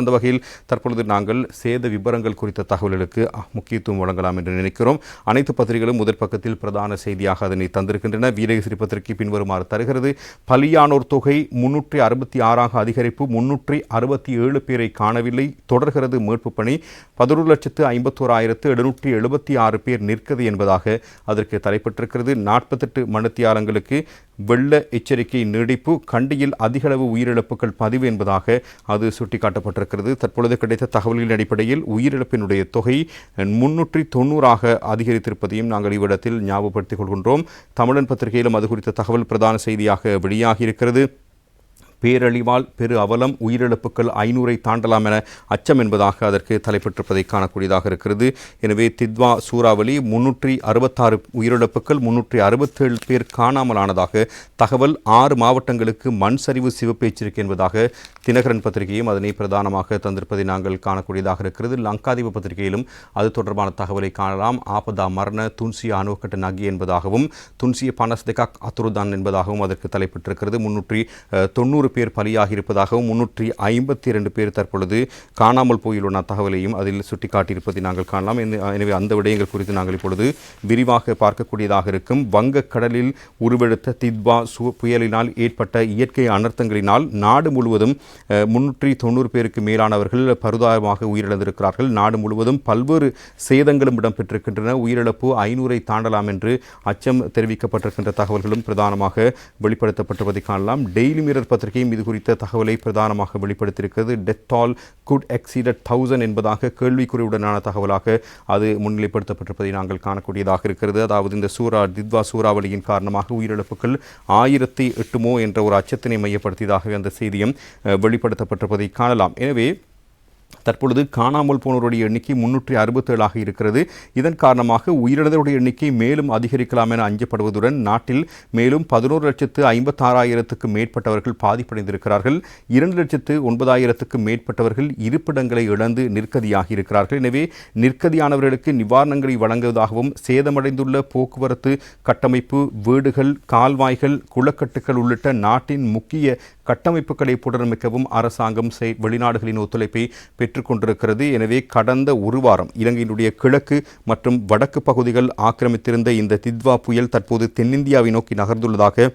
அந்த வகையில் தற்பொழுது நாங்கள் சேத விபரங்கள் குறித்த தகவல்களுக்கு முக்கியத்துவம் வழங்கலாம் என்று நினைக்கிறோம். அனைத்து பத்திரிகைகளும் முதற் பக்கத்தில் பிரதான செய்தியாக அதனை தந்திருக்கின்றன. வீரகேசரி பத்திரிகை பின்வருமாறு தருகிறது. பலியானோர் தொகை முன்னூற்றி அறுபத்தி ஆறாக அதிகரிப்பு முன்னூற்றி அறுபத்தி ஏழு பேரை காணவில்லை. தொடர்கிறது மீட்பு பணி. பதினொரு லட்சத்து ஐம்பத்தோராயிரத்து எழுநூற்றி எழுபத்தி ஆறு பேர் நிற்கிறது என்பதாக அதற்கு தலைப்பட்டிருக்கிறது. நாற்பத்தெட்டு மணித்தியாலங்களுக்கு வெள்ள எச்சரிக்கை நீடிப்பு கண்டியில் அதிகளவு உயிரிழப்புகள் பதிவு என்பதாக அது சுட்டிக்காட்டப்பட்டிருக்கிறது. தற்பொழுது கிடைத்த தகவல்களின் அடிப்படையில் உயிரிழப்பினுடைய தொகை முன்னூற்றி தொண்ணூறாக அதிகரித்திருப்பதையும் நாங்கள் இவ்விடத்தில் ஞாபகப்படுத்திக் கொள்கின்றோம். தமிழன் பத்திரிகையிலும் அது குறித்த தகவல் பிரதான செய்தியாக வெளியாகியிருக்கிறது. பேரழிவால் பெரு அவலம் உயிரிழப்புகள் ஐநூறை தாண்டலாம் என அச்சம் என்பதாக அதற்கு தலைப்பட்டிருப்பதை காணக்கூடியதாக இருக்கிறது. எனவே தித்வா சூறாவளி முன்னூற்றி அறுபத்தாறு உயிரிழப்புகள் முன்னூற்றி அறுபத்தேழு பேர் காணாமலானதாக தகவல் ஆறு மாவட்டங்களுக்கு மண் சரிவு சிவப்பு எச்சரிக்கை என்பதாக தினகரன் பத்திரிகையும் அதனை பிரதானமாக தந்திருப்பதை நாங்கள் காணக்கூடியதாக இருக்கிறது. லங்காதீப பத்திரிகையிலும் அது தொடர்பான தகவலை காணலாம். ஆபதா மரண துன்சிய அணுவக்கட்ட நகி என்பதாகவும் துன்சிய பனஸ்தெகாக் அத்துருதான் என்பதாகவும் அதற்கு தலைப்பட்டிருக்கிறது. முன்னூற்றி தொண்ணூறு பேர் பலியாகி இருப்பதாகவும் முன்னூற்றி ஐம்பத்தி இரண்டு பேர் தற்பொழுது காணாமல் போயுள்ள தகவலையும் அதில் சுட்டிக்காட்டியிருப்பதை நாங்கள் காணலாம். எனவே அந்த விடயங்கள் குறித்து நாங்கள் இப்பொழுது விரிவாக பார்க்கக்கூடியதாக இருக்கும். வங்கக்கடலில் உருவெடுத்த தித்வா சு புயலினால் ஏற்பட்ட இயற்கை அனர்த்தங்களினால் நாடு முழுவதும் முன்னூற்றி தொண்ணூறு பேருக்கு மேலானவர்கள் பருதாயமாக உயிரிழந்திருக்கிறார்கள். நாடு முழுவதும் பல்வேறு சேதங்களும் இடம்பெற்றிருக்கின்றன. உயிரிழப்பு ஐநூறை தாண்டலாம் என்று அச்சம் தெரிவிக்கப்பட்டிருக்கின்ற தகவல்களும் பிரதானமாக வெளிப்படுத்தப்பட்டிருப்பதை காணலாம். டெய்லி மிரர் பத்திரிகை பத்திரிகையும் இது குறித்த தகவலை பிரதானமாக வெளிப்படுத்தியிருக்கிறது. Death toll could exceeded thousand என்பதாக கேள்விக்குறியுடனான தகவலாக அது முன்னிலைப்படுத்தப்பட்டிருப்பதை நாங்கள் காணக்கூடியதாக இருக்கிறது. அதாவது இந்த சூறா தித்வா சூறாவளியின் காரணமாக உயிரிழப்புகள் ஆயிரத்தி எட்டுமோ என்ற ஒரு அச்சத்தினை மையப்படுத்தியதாகவே அந்த செய்தியும் வெளிப்படுத்தப்பட்டிருப்பதை காணலாம். எனவே தற்பொழுது காணாமல் போனோருடைய எண்ணிக்கை முன்னூற்றி அறுபத்தேழாக இருக்கிறது. இதன் காரணமாக உயிரிழந்தவருடைய எண்ணிக்கை மேலும் அதிகரிக்கலாம் என அஞ்சப்படுவதுடன் நாட்டில் மேலும் பதினோரு லட்சத்து ஐம்பத்தாறாயிரத்துக்கு மேற்பட்டவர்கள் பாதிப்படைந்திருக்கிறார்கள். இரண்டு லட்சத்து ஒன்பதாயிரத்துக்கு மேற்பட்டவர்கள் இருப்பிடங்களை இழந்து நிற்கதியாகி இருக்கிறார்கள் எனவே நிற்கதியானவர்களுக்கு நிவாரணங்களை வழங்குவதாகவும் சேதமடைந்துள்ள போக்குவரத்து கட்டமைப்பு வீடுகள் கால்வாய்கள் குளக்கட்டுகள் உள்ளிட்ட நாட்டின் முக்கிய கட்டமைப்புகளை புனரமைக்கவும் அரசாங்கம் வெளிநாடுகளின் ஒத்துழைப்பை பெற்று ஏற்றுக்கொண்டிருக்கிறது. எனவே கடந்த ஒரு வாரம் இலங்கையினுடைய கிழக்கு மற்றும் வடக்கு பகுதிகள் ஆக்கிரமித்திருந்த இந்த தித்வா புயல் தற்போது தென்னிந்தியாவை நோக்கி நகர்ந்துள்ளதாக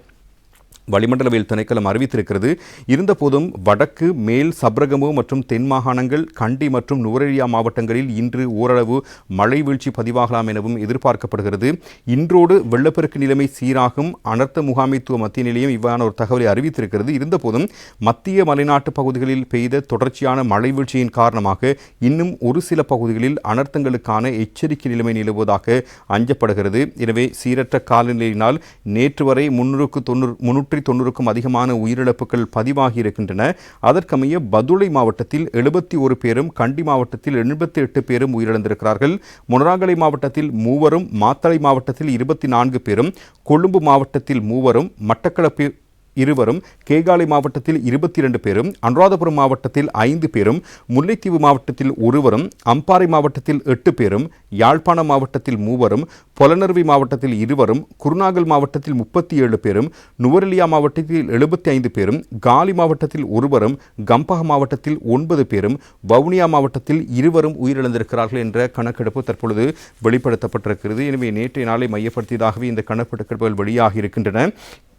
வளிமண்டலவியல் திணைக்களம் அறிவித்திருக்கிறது. இருந்தபோதும் வடக்கு மேல் சப்ரகமு மற்றும் தென் மாகாணங்கள் கண்டி மற்றும் நுவரெலியா மாவட்டங்களில் இன்று ஓரளவு மழை வீழ்ச்சி பதிவாகலாம் எனவும் எதிர்பார்க்கப்படுகிறது. இன்றோடு வெள்ளப்பெருக்கு நிலைமை சீராகும். அனர்த்த முகாமைத்துவ மத்திய நிலையம் இவ்வாறான ஒரு தகவலை அறிவித்திருக்கிறது. இருந்தபோதும் மத்திய மலைநாட்டு பகுதிகளில் பெய்த தொடர்ச்சியான மழை வீழ்ச்சியின் காரணமாக இன்னும் ஒரு சில பகுதிகளில் அனர்த்தங்களுக்கான எச்சரிக்கை நிலைமை நிலவுவதாக அஞ்சப்படுகிறது. எனவே சீரற்ற காலநிலையினால் நேற்று வரை முன்னூறுக்கு தொண்ணூறு முன்னூற்று நூற்றி தொண்ணூறுக்கும் அதிகமான உயிரிழப்புகள் பதிவாகியிருக்கின்றன. அதற்கமைய பதுளை மாவட்டத்தில் எழுபத்தி ஒரு பேரும் கண்டி மாவட்டத்தில் எண்பத்தி எட்டு பேரும் உயிரிழந்திருக்கிறார்கள். முனராங்கலை மாவட்டத்தில் மூவரும் மாத்தளை மாவட்டத்தில் இருபத்தி நான்கு பேரும் கொழும்பு மாவட்டத்தில் மூவரும் மட்டக்களப்பு இருவரும் கேகாலை மாவட்டத்தில் இருபத்தி இரண்டு பேரும் அனுராதபுரம் மாவட்டத்தில் ஐந்து பேரும் முல்லைத்தீவு மாவட்டத்தில் ஒருவரும் அம்பாறை மாவட்டத்தில் எட்டு பேரும் யாழ்ப்பாணம் மாவட்டத்தில் மூவரும் பொலனர்வி மாவட்டத்தில் இருவரும் குருநாகல் மாவட்டத்தில் முப்பத்தி ஏழு பேரும் நுவரெலியா மாவட்டத்தில் எழுபத்தி ஐந்து பேரும் காலி மாவட்டத்தில் ஒருவரும் கம்பக மாவட்டத்தில் ஒன்பது பேரும் வவுனியா மாவட்டத்தில் இருவரும் உயிரிழந்திருக்கிறார்கள் என்ற கணக்கெடுப்பு தற்பொழுது வெளிப்படுத்தப்பட்டிருக்கிறது. எனவே நேற்றைய நாளை மையப்படுத்தியதாகவே இந்த கணக்கெடுப்புகள் வெளியாகி இருக்கின்றன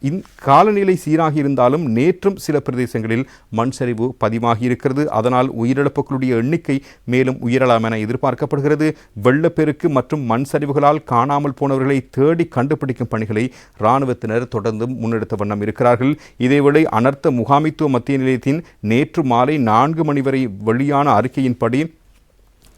இந் காலநிலை சீராக இருந்தாலும் நேற்றும் சில பிரதேசங்களில் மண் சரிவு பதிவாகி இருக்கிறது அதனால் உயிரிழப்புகளுடைய எண்ணிக்கை மேலும் உயரலாம் என எதிர்பார்க்கப்படுகிறது. வெள்ளப்பெருக்கு மற்றும் மண் சரிவுகளால் காணாமல் போனவர்களை தேடி கண்டுபிடிக்கும் பணிகளை இராணுவத்தினர் தொடர்ந்து முன்னெடுத்த வண்ணம் இருக்கிறார்கள். இதேவேளை அனர்த்த முகாமித்துவ மத்திய நிலையத்தின் நேற்று மாலை நான்கு மணி வரை வெளியான அறிக்கையின்படி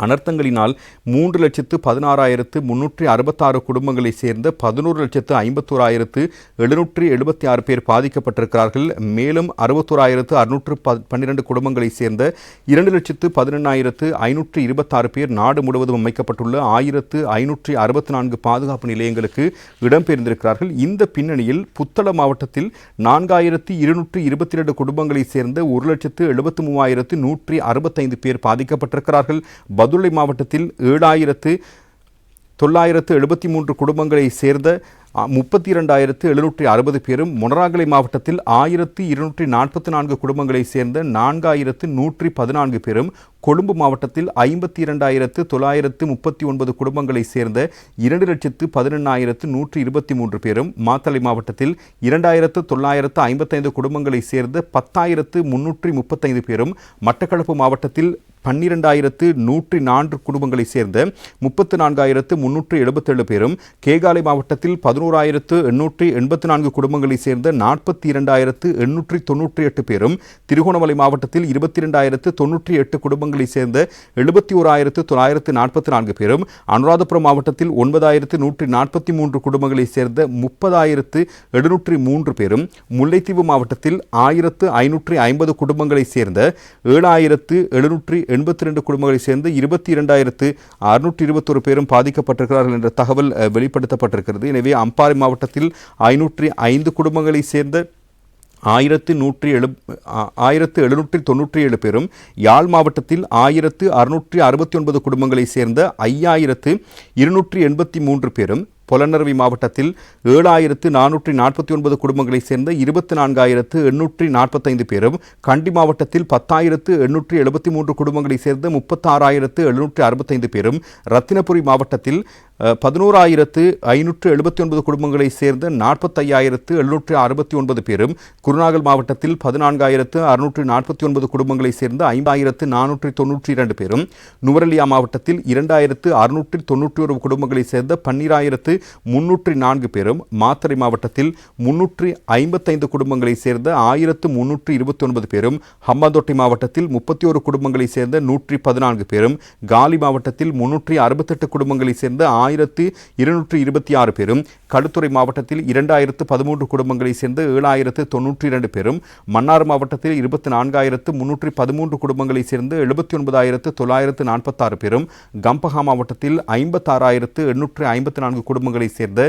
அனர்த்தங்களினால் மூன்று லட்சத்து பதினாறாயிரத்து முன்னூற்றி அறுபத்தாறு குடும்பங்களைச் சேர்ந்த பதினோரு லட்சத்து ஐம்பத்தோராயிரத்து எழுநூற்றி எழுபத்தி ஆறு பேர் பாதிக்கப்பட்டிருக்கிறார்கள். மேலும் அறுபத்தோராயிரத்து அறுநூற்று பன்னிரண்டு குடும்பங்களைச் சேர்ந்த இரண்டு லட்சத்து பதினெண்ணாயிரத்து ஐநூற்றி இருபத்தாறு பேர் நாடு முழுவதும் அமைக்கப்பட்டுள்ள ஆயிரத்து ஐநூற்றி அறுபத்தி நான்கு பாதுகாப்பு நிலையங்களுக்கு இடம்பெயர்ந்திருக்கிறார்கள். இந்த பின்னணியில் புத்தள மாவட்டத்தில் நான்காயிரத்து இருநூற்றி இருபத்தி இரண்டு குடும்பங்களைச் சேர்ந்த ஒரு லட்சத்து எழுபத்து மூவாயிரத்து நூற்றி அறுபத்தைந்து பேர் பாதிக்கப்பட்டிருக்கிறார்கள். மதுரை மாவட்டத்தில் ஏழாயிரத்து தொள்ளாயிரத்து எழுபத்தி மூன்று குடும்பங்களை சேர்ந்த முப்பத்தி இரண்டாயிரத்து எழுநூற்றி அறுபது பேரும் மொனராகலை மாவட்டத்தில் ஆயிரத்தி இருநூற்றி நாற்பத்தி நான்கு குடும்பங்களைச் சேர்ந்த நான்காயிரத்து நூற்றி பதினான்கு பேரும் கொழும்பு மாவட்டத்தில் ஐம்பத்தி இரண்டாயிரத்து தொள்ளாயிரத்து முப்பத்தி ஒன்பது குடும்பங்களைச் சேர்ந்த இரண்டு லட்சத்து பதினெண்ணாயிரத்து நூற்றி இருபத்தி மூன்று பேரும் மாத்தளை மாவட்டத்தில் இரண்டாயிரத்து தொள்ளாயிரத்து ஐம்பத்தைந்து குடும்பங்களைச் சேர்ந்த பத்தாயிரத்து முன்னூற்றி முப்பத்தைந்து பேரும் மட்டக்களப்பு மாவட்டத்தில் பன்னிரெண்டாயிரத்து நூற்றி நான்கு குடும்பங்களைச் சேர்ந்த முப்பத்து நான்காயிரத்து முன்னூற்று எழுபத்தேழு பேரும் கேகாலை மாவட்டத்தில் பதினோராயிரத்து எண்ணூற்றி எண்பத்தி நான்கு குடும்பங்களைச் சேர்ந்த நாற்பத்தி இரண்டாயிரத்து எண்ணூற்றி தொன்னூற்றி எட்டு பேரும் திருகோணமலை மாவட்டத்தில் இருபத்தி இரண்டாயிரத்து தொன்னூற்றி எட்டு குடும்பங்களைச் சேர்ந்த எழுபத்தி ஓராயிரத்து தொள்ளாயிரத்து நாற்பத்தி நான்கு பேரும் அனுராதபுரம் மாவட்டத்தில் ஒன்பதாயிரத்து நூற்றி நாற்பத்தி மூன்று குடும்பங்களைச் சேர்ந்த முப்பதாயிரத்து எழுநூற்றி மூன்று பேரும் முல்லைத்தீவு மாவட்டத்தில் ஆயிரத்து ஐநூற்றி ஐம்பது குடும்பங்களைச் சேர்ந்த ஏழாயிரத்து எழுநூற்றி எண்பத்தி ரெண்டு குடும்பங்களைச் சேர்ந்து இருபத்தி இரண்டாயிரத்து அறுநூற்றி இருபத்தொரு பேரும் பாதிக்கப்பட்டிருக்கிறார்கள் என்ற தகவல் வெளிப்படுத்தப்பட்டிருக்கிறது. எனவே அம்பாறை மாவட்டத்தில் ஐநூற்றி ஐந்து குடும்பங்களைச் சேர்ந்த ஆயிரத்து நூற்றி எழு ஆயிரத்து எழுநூற்றி தொண்ணூற்றி ஏழு பேரும் யாழ் மாவட்டத்தில் ஆயிரத்து அறுநூற்றி அறுபத்தி ஒன்பது குடும்பங்களைச் சேர்ந்த ஐயாயிரத்து இருநூற்றி எண்பத்தி மூன்று பேரும் பொலனறுவி மாவட்டத்தில் ஏழாயிரத்து நானூற்றி நாற்பத்தி ஒன்பது குடும்பங்களைச் சேர்ந்த இருபத்தி நான்காயிரத்து எண்ணூற்றி நாற்பத்தைந்து பேரும் கண்டி மாவட்டத்தில் பத்தாயிரத்து எண்ணூற்றி எழுபத்தி மூன்று குடும்பங்களைச் சேர்ந்த முப்பத்தாறாயிரத்து எழுநூற்றி அறுபத்தைந்து பேரும் ரத்தினபுரி மாவட்டத்தில் பதினோராயிரத்து ஐநூற்று எழுபத்தி ஒன்பது குடும்பங்களைச் சேர்ந்த நாற்பத்தையாயிரத்து எழுநூற்று அறுபத்தி ஒன்பது பேரும் குருநாகல் மாவட்டத்தில் பதினான்காயிரத்து அறுநூற்று நாற்பத்தி ஒன்பது குடும்பங்களைச் சேர்ந்த ஐந்தாயிரத்து நானூற்றி தொன்னூற்றி இரண்டு பேரும் நுவரெலியா மாவட்டத்தில் இரண்டாயிரத்து அறுநூற்றி தொன்னூற்றி ஒரு குடும்பங்களைச் சேர்ந்த பன்னிராயிரத்து முன்னூற்றி நான்கு பேரும் மாத்தறை மாவட்டத்தில் முன்னூற்றி ஐம்பத்தைந்து குடும்பங்களைச் சேர்ந்த ஆயிரத்து முன்னூற்றி இருபத்தி ஒன்பது பேரும் ஹம்பாந்தோட்டை மாவட்டத்தில் முப்பத்தி ஒரு குடும்பங்களைச் சேர்ந்த நூற்றி பதினான்கு பேரும் காலி மாவட்டத்தில் முன்னூற்றி அறுபத்தெட்டு குடும்பங்களைச் சேர்ந்த ஆயிரத்து இருநூற்றி இருபத்தி ஆறு பேரும் களுத்துறை மாவட்டத்தில் இரண்டாயிரத்து பதிமூன்று குடும்பங்களைச் சேர்ந்த ஏழாயிரத்து தொன்னூற்றி இரண்டு பேரும் மன்னார் மாவட்டத்தில் இருபத்தி நான்காயிரத்து முன்னூற்றி பதிமூன்று குடும்பங்களைச் சேர்ந்து எழுபத்தி ஒன்பதாயிரத்து தொள்ளாயிரத்து நாற்பத்தாறு பேரும் கம்பஹா மாவட்டத்தில் ஐம்பத்தாறாயிரத்து எண்ணூற்று ஐம்பத்தி நான்கு குடும்பங்களைச் சேர்ந்த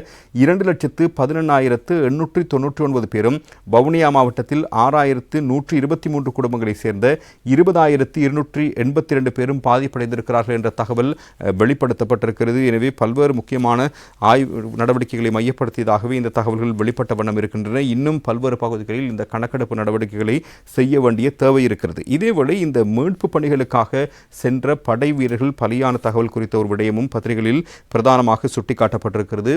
இரண்டு லட்சத்து பதினெண்ணாயிரத்து எண்ணூற்றி தொன்னூற்றி ஒன்பது பேரும் வவுனியா மாவட்டத்தில் ஆறாயிரத்து நூற்றி இருபத்தி மூன்று குடும்பங்களைச் சேர்ந்த இருபதாயிரத்து இருநூற்றி எண்பத்தி இரண்டு பேரும் பாதிப்படைந்திருக்கிறார்கள் என்ற தகவல் வெளிப்படுத்தப்பட்டிருக்கிறது. எனவே பல பல்வேறு முக்கியமான ஆய்வு நடவடிக்கைகளை மையப்படுத்தியதாகவே இந்த தகவல்கள் வெளிப்பட்ட வண்ணம் இருக்கின்றன. இன்னும் பல்வேறு பகுதிகளில் இந்த கணக்கெடுப்பு நடவடிக்கைகளை செய்ய வேண்டிய தேவை இருக்கிறது. இதேவேளை இந்த மீட்பு பணிகளுக்காக சென்ற படை வீரர்கள் பலியான தகவல் குறித்த ஒரு விடயமும் பத்திரிகைகளில் பிரதானமாக சுட்டிக்காட்டப்பட்டிருக்கிறது.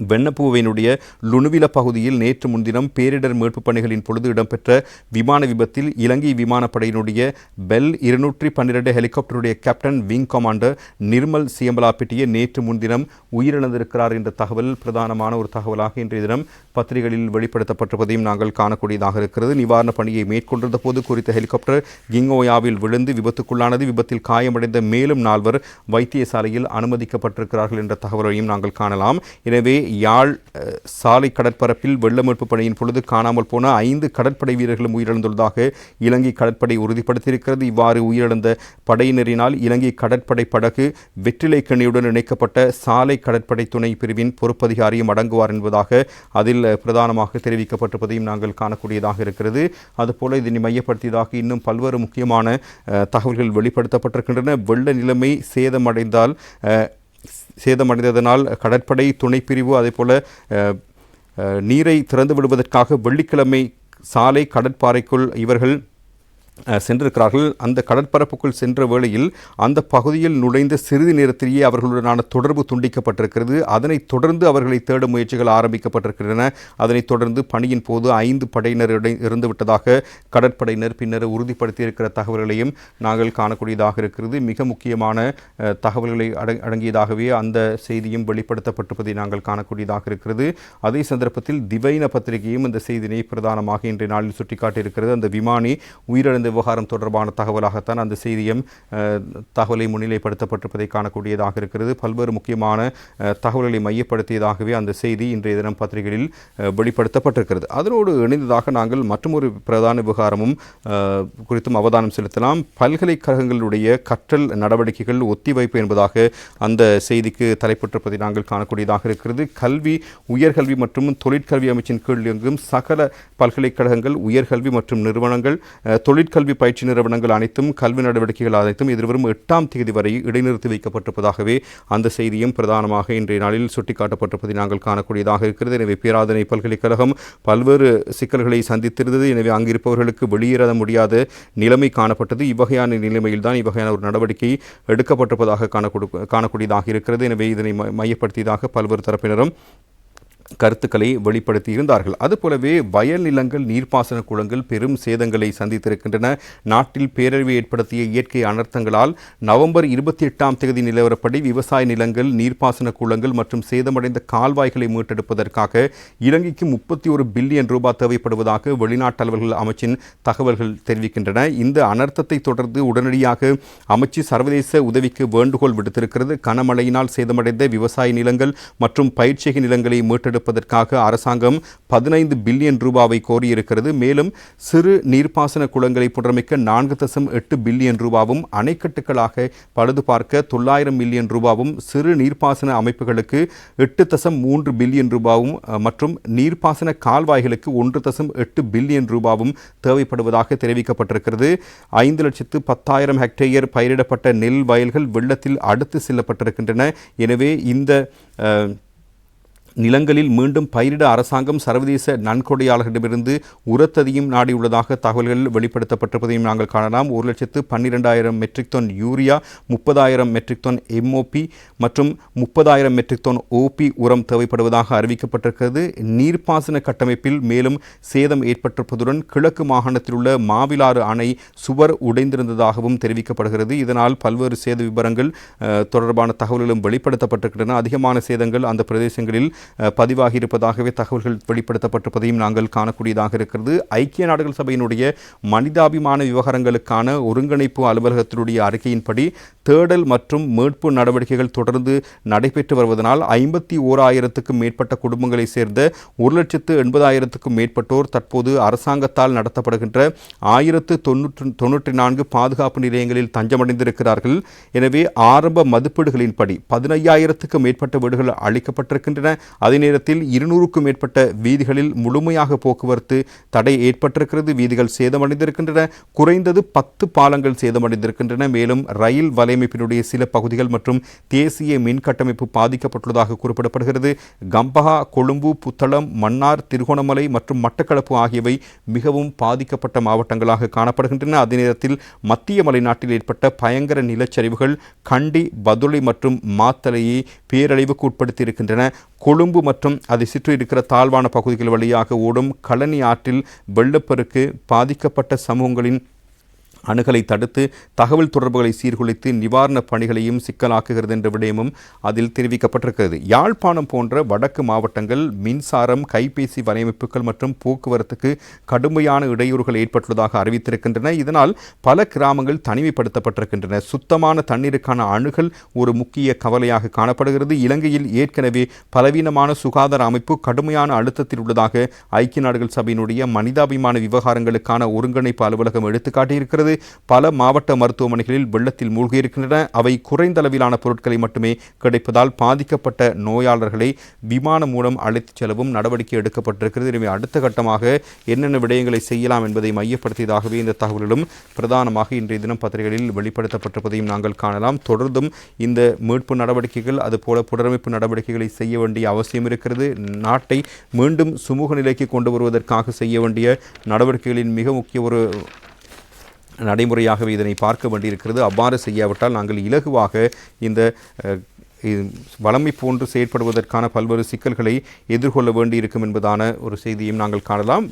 வெண்ணப்பூவினுடைய லுணுவில பகுதியில் நேற்று முன்தினம் பேரிடர் மீட்புப் பணிகளின் பொழுது இடம்பெற்ற விமான விபத்தில் இலங்கை விமானப்படையினுடைய பெல் இருநூற்றி பன்னிரண்டு ஹெலிகாப்டருடைய captain wing commander Nirmal Siyambalapitiya நேற்று முன்தினம் உயிரிழந்திருக்கிறார் என்ற தகவல் பிரதானமான ஒரு தகவலாக இன்றைய தினம் பத்திரிகைகளில் வெளிப்படுத்தப்பட்டிருப்பதையும் நாங்கள் காணக்கூடியதாக இருக்கிறது. நிவாரணப் பணியை மேற்கொண்டிருந்த போது குறித்த ஹெலிகாப்டர் கிங்கோயாவில் விழுந்து விபத்துக்குள்ளானது. விபத்தில் காயமடைந்த மேலும் நால்வர் வைத்தியசாலையில் அனுமதிக்கப்பட்டிருக்கிறார்கள் என்ற தகவலையும் நாங்கள் காணலாம். எனவே யாழ் சாலை கடற்பரப்பில் வெள்ள மீட்பு பணியின் பொழுது காணாமல் போன ஐந்து கடற்படை வீரர்களும் உயிரிழந்துள்ளதாக இலங்கை கடற்படை உறுதிப்படுத்தியிருக்கிறது. இவ்வாறு உயிரிழந்த படையினரினால் இலங்கை கடற்படை படகு வெற்றிலை கண்ணியுடன் இணைக்கப்பட்ட சாலை கடற்படை துணை பிரிவின் பொறுப்பதிகாரியும் அடங்குவார் என்பதாக அதில் பிரதானமாக தெரிவிக்கப்பட்டிருப்பதையும் நாங்கள் காணக்கூடியதாக இருக்கிறது. அதுபோல இதனை மையப்படுத்தியதாக இன்னும் பல்வேறு முக்கியமான தகவல்கள் வெளிப்படுத்தப்பட்டிருக்கின்றன. வெள்ள நிலைமை சேதமடைந்தால் சேதமடைந்ததனால் கடற்படை துணைப்பிரிவு அதேபோல் நீரை திறந்து விடுவதற்காக வெள்ளிக்கிழமை சாலை கடற்பாறைக்குள் இவர்கள் சென்றிருக்கிறார்கள். அந்த கடற்பரப்புக்குள் சென்ற வேளையில் அந்த பகுதியில் நுழைந்த சிறிது நேரத்திலேயே அவர்களுடனான தொடர்பு துண்டிக்கப்பட்டிருக்கிறது. அதனைத் தொடர்ந்து அவர்களை தேடும் முயற்சிகள் ஆரம்பிக்கப்பட்டிருக்கின்றன. அதனைத் தொடர்ந்து பணியின் போது ஐந்து படையினர் இருந்துவிட்டதாக கடற்படையினர் பின்னர் உறுதிப்படுத்தியிருக்கிற தகவல்களையும் நாங்கள் காணக்கூடியதாக இருக்கிறது. மிக முக்கியமான தகவல்களை அட- அடங்கியதாகவே அந்த செய்தியும் வெளிப்படுத்தப்பட்டிருப்பதை நாங்கள் காணக்கூடியதாக இருக்கிறது. அதே சந்தர்ப்பத்தில் திவைன பத்திரிகையும் இந்த செய்தியினை பிரதானமாக இன்றைய நாளில் சுட்டிக்காட்டியிருக்கிறது. அந்த விமானி உயிரிழந்த விவகாரம் தொடர்பான தகவலாகத்தான் அந்த செய்தியும் தகவலை முன்னிலைப்படுத்தப்பட்டிருப்பதை காணக்கூடியதாக இருக்கிறது. பல்வேறு முக்கியமான தகவல்களை மையப்படுத்தியதாகவே அந்த செய்தி இன்றைய தினம் பத்திரிகைகளில் வெளிப்படுத்தப்பட்டிருக்கிறது. அதனோடு இணைந்ததாக நாங்கள் மற்றொரு பிரதான விவகாரமும் குறித்தும் அவதானம் செலுத்தலாம். பல்கலைக்கழகங்களுடைய கற்றல் நடவடிக்கைகள் ஒத்திவைப்பு என்பதாக அந்த செய்திக்கு தலைப்பட்டிருப்பதை நாங்கள் காணக்கூடியதாக இருக்கிறது. கல்வி உயர்கல்வி மற்றும் தொழிற்கல்வி அமைச்சின் கீழ் இயங்கும் சகல பல்கலைக்கழகங்கள் உயர்கல்வி மற்றும் நிறுவனங்கள் தொழிற்கல்வி உயர்கல்வி பயிற்சி நிறுவனங்கள் அனைத்தும் கல்வி நடவடிக்கைகள் அனைத்தும் எதிர்வரும் எட்டாம் தேதி வரை இடைநிறுத்தி வைக்கப்பட்டிருப்பதாகவே அந்த செய்தியும் பிரதானமாக இன்றைய நாளில் சுட்டிக்காட்டப்பட்டிருப்பதை நாங்கள் காணக்கூடியதாக இருக்கிறது. எனவே பேராதனை பல்கலைக்கழகம் பல்வேறு சிக்கல்களை சந்தித்திருந்தது. எனவே அங்கிருப்பவர்களுக்கு வெளியேற முடியாத நிலைமை காணப்பட்டது. இவ்வகையான நிலைமையில்தான் இவ்வகையான ஒரு நடவடிக்கை எடுக்கப்பட்டிருப்பதாக காணக்கூடியதாக இருக்கிறது. எனவே இதனை ம- மையப்படுத்தியதாக பல்வேறு தரப்பினரும் கருத்துக்களை வெளிப்படுத்தி இருந்தார்கள் அதுபோலவே வயல் நிலங்கள் நீர்ப்பாசன குளங்கள் பெரும் சேதங்களை சந்தித்திருக்கின்றன. நாட்டில் பேரழிவு ஏற்படுத்திய இயற்கை அனர்த்தங்களால் நவம்பர் இருபத்தி எட்டாம் தேதி நிலவரப்படி விவசாய நிலங்கள் நீர்ப்பாசன குளங்கள் மற்றும் சேதமடைந்த கால்வாய்களை மீட்டெடுப்பதற்காக இலங்கைக்கு முப்பத்தி ஒரு பில்லியன் ரூபாய் தேவைப்படுவதாக வெளிநாட்டு அலுவல்கள் அமைச்சின் தகவல்கள் தெரிவிக்கின்றன. இந்த அனர்த்தத்தை தொடர்ந்து உடனடியாக அமைச்சு சர்வதேச உதவிக்கு வேண்டுகோள் விடுத்திருக்கிறது. கனமழையினால் சேதமடைந்த விவசாய நிலங்கள் மற்றும் பயிற்சிகை நிலங்களை மீட்டெடுப்பதற்காக அரசாங்கம் பதினைந்து பில்லியன் ரூபாவை கோரியிருக்கிறது. மேலும் சிறு நீர்ப்பாசன குளங்களை புனரமைக்க நான்கு தசம் எட்டு பில்லியன் ரூபாவும் அணைக்கட்டுகளாக பழுது பார்க்க தொள்ளாயிரம் மில்லியன் ரூபாவும் சிறு நீர்ப்பாசன அமைப்புகளுக்கு எட்டு தசம் மூன்று பில்லியன் ரூபாவும் மற்றும் நீர்ப்பாசன கால்வாய்களுக்கு ஒன்று தசம் எட்டு பில்லியன் ரூபாவும் தேவைப்படுவதாக தெரிவிக்கப்பட்டிருக்கிறது. ஐந்து லட்சத்து பத்தாயிரம் ஹெக்டேயர் பயிரிடப்பட்ட நெல் வயல்கள் வெள்ளத்தில் அடுத்து செல்லப்பட்டிருக்கின்றன. எனவே இந்த நிலங்களில் மீண்டும் பயிரிட அரசாங்கம் சர்வதேச நன்கொடையாளர்களிடமிருந்து உரத்ததியும் நாடியுள்ளதாக தகவல்கள் வெளிப்படுத்தப்பட்டிருப்பதையும் நாங்கள் காணலாம். ஒரு லட்சத்து பன்னிரெண்டாயிரம் மெட்ரிக் டன் யூரியா முப்பதாயிரம் மெட்ரிக் டன் எம்ஓபி மற்றும் முப்பதாயிரம் மெட்ரிக் டன் ஓபி உரம் தேவைப்படுவதாக அறிவிக்கப்பட்டிருக்கிறது. நீர்ப்பாசன கட்டமைப்பில் மேலும் சேதம் ஏற்பட்டிருப்பதுடன் கிழக்கு மாகாணத்தில் உள்ள மாவிலாறு அணை சுவர் உடைந்திருந்ததாகவும் தெரிவிக்கப்படுகிறது. இதனால் பல்வேறு சேத விவரங்கள் தொடர்பான தகவல்களும் வெளிப்படுத்தப்பட்டிருக்கின்றன. அதிகமான சேதங்கள் அந்த பிரதேசங்களில் பதிவாகி பதிவாகியிருப்பதாகவே தகவல்கள் வெளிப்படுத்தப்பட்டிருப்பதையும் நாங்கள் காணக்கூடியதாக இருக்கிறது. ஐக்கிய நாடுகள் சபையினுடைய மனிதாபிமான விவகாரங்களுக்கான ஒருங்கிணைப்பு அலுவலகத்தினுடைய அறிக்கையின்படி தேடல் மற்றும் மீட்பு நடவடிக்கைகள் தொடர்ந்து நடைபெற்று வருவதனால் ஐம்பத்தி ஓராயிரத்துக்கும் மேற்பட்ட குடும்பங்களைச் சேர்ந்த ஒரு லட்சத்து எண்பதாயிரத்துக்கும் மேற்பட்டோர் தற்போது அரசாங்கத்தால் நடத்தப்படுகின்ற ஆயிரத்து தொண்ணூற்று தொண்ணூற்றி நான்கு பாதுகாப்பு நிலையங்களில் தஞ்சமடைந்திருக்கிறார்கள். எனவே ஆரம்ப மதிப்பீடுகளின்படி பதினையாயிரத்துக்கும் மேற்பட்ட வீடுகள் அளிக்கப்பட்டிருக்கின்றன. அதே நேரத்தில் இருநூறுக்கும் மேற்பட்ட வீதிகளில் முழுமையாக போக்குவரத்து தடை ஏற்பட்டிருக்கிறது. வீதிகள் சேதமடைந்திருக்கின்றன. குறைந்தது பத்து பாலங்கள் சேதமடைந்திருக்கின்றன. மேலும் ரயில் வலையமைப்பினுடைய சில பகுதிகள் மற்றும் தேசிய மின் கட்டமைப்பு பாதிக்கப்பட்டுள்ளதாக குறிப்பிடப்படுகிறது. கம்பஹா கொழும்பு புத்தளம் மன்னார் திருகோணமலை மற்றும் மட்டக்களப்பு ஆகியவை மிகவும் பாதிக்கப்பட்ட மாவட்டங்களாக காணப்படுகின்றன. அதே நேரத்தில் மத்திய மலைநாட்டில் ஏற்பட்ட பயங்கர நிலச்சரிவுகள் கண்டி பதுளை மற்றும் மாத்தலையை பேரழிவுக்கு உட்படுத்தியிருக்கின்றன. கொழும்பு மற்றும் அதை சுற்றியிருக்கிற தாழ்வான பகுதிகள் வழியாக ஓடும் கழனி ஆற்றில் வெள்ளப்பெருக்கு பாதிக்கப்பட்ட சமூகங்களின் அணுகலை தடுத்து தகவல் தொடர்புகளை சீர்குலைத்து நிவாரணப் பணிகளையும் சிக்கலாக்குகிறது என்ற விடயமும் அதில் தெரிவிக்கப்பட்டிருக்கிறது. யாழ்ப்பாணம் போன்ற வடக்கு மாவட்டங்கள் மின்சாரம் கைபேசி வலையமைப்புகள் மற்றும் போக்குவரத்துக்கு கடுமையான இடையூறுகள் ஏற்பட்டுள்ளதாக அறிவித்திருக்கின்றன. இதனால் பல கிராமங்கள் தனிமைப்படுத்தப்பட்டிருக்கின்றன. சுத்தமான தண்ணீருக்கான அணுகல் ஒரு முக்கிய கவலையாக காணப்படுகிறது. இலங்கையில் ஏற்கனவே பலவீனமான சுகாதார அமைப்பு கடுமையான அழுத்தத்தில் உள்ளதாக ஐக்கிய நாடுகள் சபையினுடைய மனிதாபிமான விவகாரங்களுக்கான ஒருங்கிணைப்பு அலுவலகம் எடுத்துக்காட்டியிருக்கிறது. பல மாவட்ட மருத்துவமனைகளில் வெள்ளத்தில் மூழ்கியிருக்கின்றன. அவை குறைந்த அளவிலான பொருட்களை மட்டுமே கிடைப்பதால் பாதிக்கப்பட்ட நோயாளர்களை விமானம் மூலம் அழைத்துச் செல்லவும் நடவடிக்கை எடுக்கப்பட்டிருக்கிறது. எனவே அடுத்த கட்டமாக என்னென்ன விடயங்களை செய்யலாம் என்பதை மையப்படுத்தியதாகவே இந்த தகவல்களும் பிரதானமாக இன்றைய தினம் பத்திரிகைகளில் வெளிப்படுத்தப்பட்டிருப்பதையும் நாங்கள் காணலாம். தொடர்ந்தும் இந்த மீட்பு நடவடிக்கைகள் அதுபோல புனரமைப்பு நடவடிக்கைகளை செய்ய வேண்டிய அவசியம் இருக்கிறது. நாட்டை மீண்டும் சுமூக நிலைக்கு கொண்டு வருவதற்காக செய்ய வேண்டிய நடவடிக்கைகளின் மிக முக்கிய ஒரு நடைமுறையாகவே இதனை பார்க்க வேண்டியிருக்கிறது. அவ்வாறு செய்யாவிட்டால் நாங்கள் இலகுவாக இந்த வளமை போன்று செயற்படுவதற்கான பல்வேறு சிக்கல்களை எதிர்கொள்ள வேண்டியிருக்கும் என்பதான ஒரு செய்தியும் நாங்கள் காணலாம்.